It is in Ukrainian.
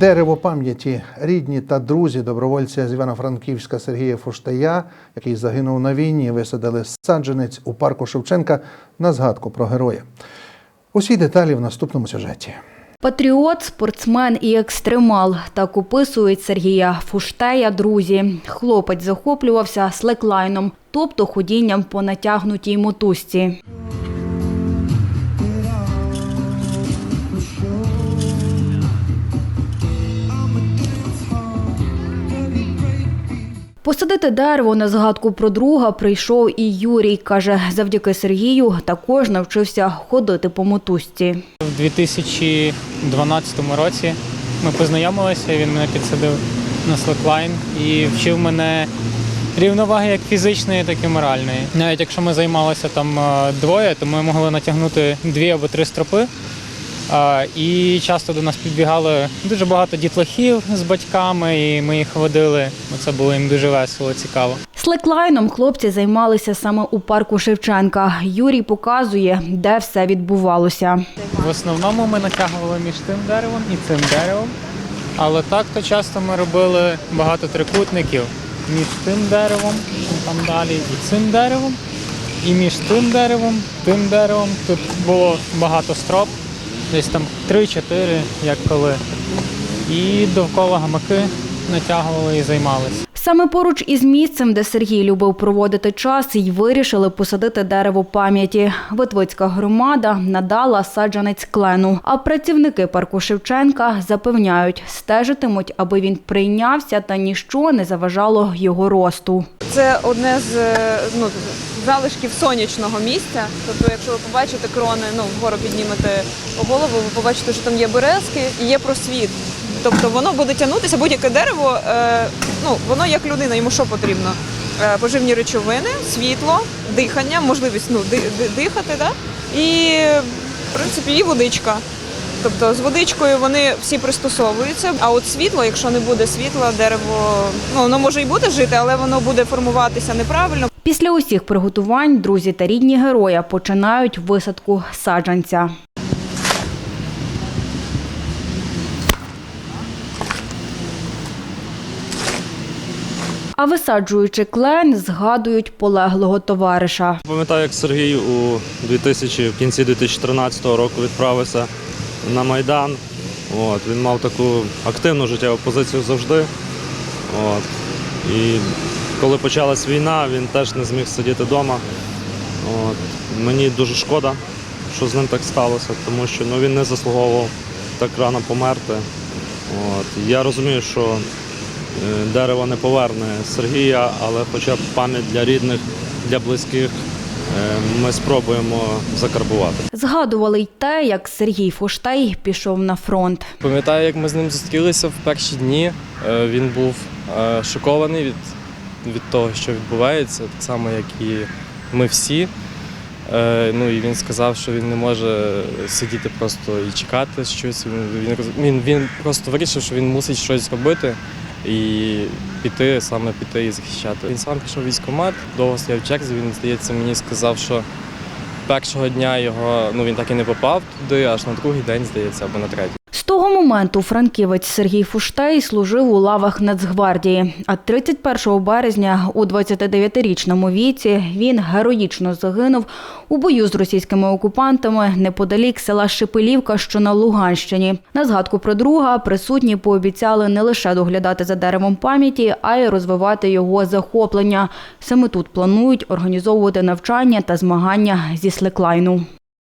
Дерево пам'яті рідні та друзі добровольця з Івано-Франківська Сергія Фуштая, який загинув на війні, висадили саджанець у парку Шевченка на згадку про героя. Усі деталі в наступному сюжеті. Патріот, спортсмен і екстремал. Так описують Сергія Фуштея друзі. Хлопець захоплювався слеклайном, тобто ходінням по натягнутій мотузці. Посадити дерево на згадку про друга прийшов і Юрій. Каже, завдяки Сергію також навчився ходити по мотузці. У 2012 році ми познайомилися, він мене підсадив на слеклайн і вчив мене рівноваги як фізичної, так і моральної. Навіть якщо ми займалися там е, двоє, то ми могли натягнути дві або три стропи. І часто до нас підбігали дуже багато дітлахів з батьками, і ми їх водили. Це було їм дуже весело, цікаво. Слеклайном хлопці займалися саме у парку Шевченка. Юрій показує, де все відбувалося. В основному ми натягували між тим деревом і цим деревом. Але так то часто ми робили багато трикутників між тим деревом, там далі, і цим деревом, і між тим деревом, тим деревом. Тут було багато строп, десь там 3-4, як коли. І довкола гамаки натягували і займалися. Саме поруч із місцем, де Сергій любив проводити час, й вирішили посадити дерево пам'яті. Витвицька громада надала саджанець клену. А працівники парку Шевченка запевняють, стежитимуть, аби він прийнявся та ніщо не заважало його росту. Це одне з е, ну, залишків сонячного місця. Тобто, якщо ви побачите крони, ну вгору піднімете голову, ви побачите, що там є березки і є просвіт. Тобто воно буде тягнутися, будь-яке дерево, е, ну воно як людина, йому що потрібно? Е, поживні речовини, світло, дихання, можливість ну, ди- ди- дихати, да? і в принципі і водичка. Тобто з водичкою вони всі пристосовуються. А от світло, якщо не буде світла, дерево ну воно може і буде жити, але воно буде формуватися неправильно. Після усіх приготувань друзі та рідні героя починають висадку саджанця. А висаджуючи клен, згадують полеглого товариша. Пам'ятаю, як Сергій у 2000, в кінці 2013 року відправився на Майдан. От, він мав таку активну життєву позицію завжди. От. І коли почалась війна, він теж не зміг сидіти вдома. От. Мені дуже шкода, що з ним так сталося, тому що ну, він не заслуговував так рано померти. От. Я розумію, що е, дерево не поверне Сергія, але хоча б пам'ять для рідних, для близьких ми спробуємо закарбувати. Згадували й те, як Сергій Фуштей пішов на фронт. Пам'ятаю, як ми з ним зустрілися в перші дні. Е, Він був е, шокований від, від того, що відбувається, так само, як і ми всі. Е, Ну і він сказав, що він не може сидіти просто і чекати щось. Він, він, він, він просто вирішив, що він мусить щось робити і піти, саме піти і захищати. Він сам пішов військкомат, довго стояв в черзі. Він, здається, мені сказав, що першого дня його ну він так і не попав туди, аж на другий день, здається, або на третій. Того моменту франківець Сергій Фуштей служив у лавах Нацгвардії. А 31 березня у 29-річному віці він героїчно загинув у бою з російськими окупантами неподалік села Шепелівка, що на Луганщині. На згадку про друга присутні пообіцяли не лише доглядати за деревом пам'яті, а й розвивати його захоплення. Саме тут планують організовувати навчання та змагання зі слеклайну.